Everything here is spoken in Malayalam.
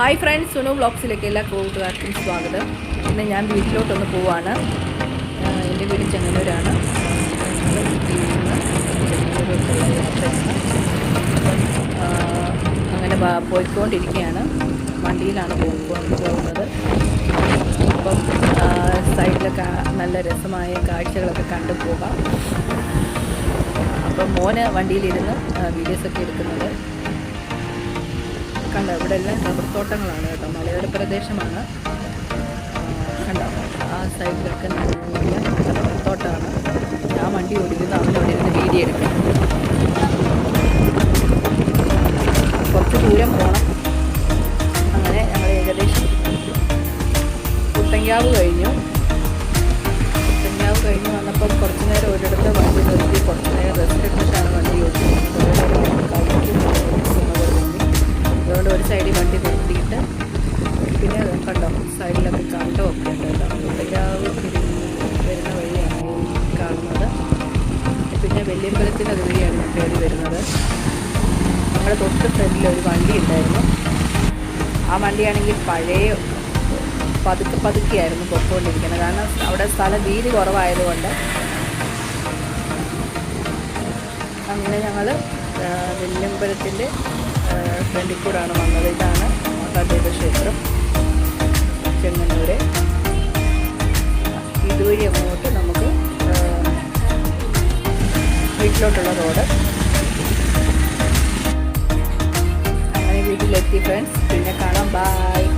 ഹായ് ഫ്രണ്ട്സ് സുനു വ്ളോഗ്സിലേക്ക് എല്ലാ കൂട്ടുകാർക്കും സ്വാഗതം. ഇന്ന് ഞാൻ വീട്ടിലോട്ടൊന്ന് പോവാണ്. എന്റെ വീട് ചെങ്ങന്നൂരാണ്. അങ്ങനെ പോയിക്കൊണ്ടിരിക്കുകയാണ്. വണ്ടിയിലാണ് പോകുന്നത് അപ്പം സൈഡിലൊക്കെ നല്ല രസമായ കാഴ്ചകളൊക്കെ കണ്ടു പോകാം. അപ്പം മോന് വണ്ടിയിലിരുന്ന് വീഡിയോസൊക്കെ എടുക്കുന്നത്. കണ്ടോ ഇവിടെ എല്ലാം റബ്ബർ തോട്ടങ്ങളാണ് കേട്ടോ മലയോര പ്രദേശമാണ്. കണ്ടോ ആ സൈഡിലൊക്കെ നല്ല റബ്ബർ തോട്ടമാണ് ഞാൻ വണ്ടി ഓടിക്കുന്നത് അവനോട് ഇരുന്ന് വീഡിയോ എടുക്കാം കുറച്ച് ദൂരം പോകണം അങ്ങനെ ഞങ്ങൾ ഏകദേശം കുട്ടങ്കാവ് കഴിഞ്ഞു. സൈഡിൽ വണ്ടി നിർത്തിയിട്ട് പിന്നെ കണ്ടോ? സൈഡിലൊക്കെ കണ്ടമൊക്കെ ഉണ്ട് കേട്ടോ. കുട്ടങ്കാവ് വരുന്ന വഴിയാണ് കാണുന്നത്. പിന്നെ വെല്ലിയമ്പലത്തിന്റെ അതുവഴിയാണ് ഞാൻ കയറി വരുന്നത്. നമ്മുടെ തൊട്ട് ഫ്രണ്ടിൽ ഒരു വണ്ടി ഉണ്ടായിരുന്നു. ആ വണ്ടിയാണെങ്കിൽ പഴയ പതുക്കെ പതുക്കെയായിരുന്നു പൊക്കോണ്ടിരിക്കുന്നത് കാരണം അവിടെ സ്ഥലം വീതി കുറവായതുകൊണ്ട് അങ്ങനെ ഞങ്ങൾ വെല്ലുമ്പലത്തിന്റെ ഫ്രണ്ടിൽ കൂടാണ് വന്നത്. ഇതാണ് മാതാദേവ ക്ഷേത്രം. ചെങ്ങന്നൂര്. ഇതുവഴി അങ്ങോട്ട് നമുക്ക് വീട്ടിലോട്ടുള്ള റോഡ്. അങ്ങനെ വീട്ടിലെത്തി ഫ്രണ്ട്സ് പിന്നെ കാണാം. ബായ്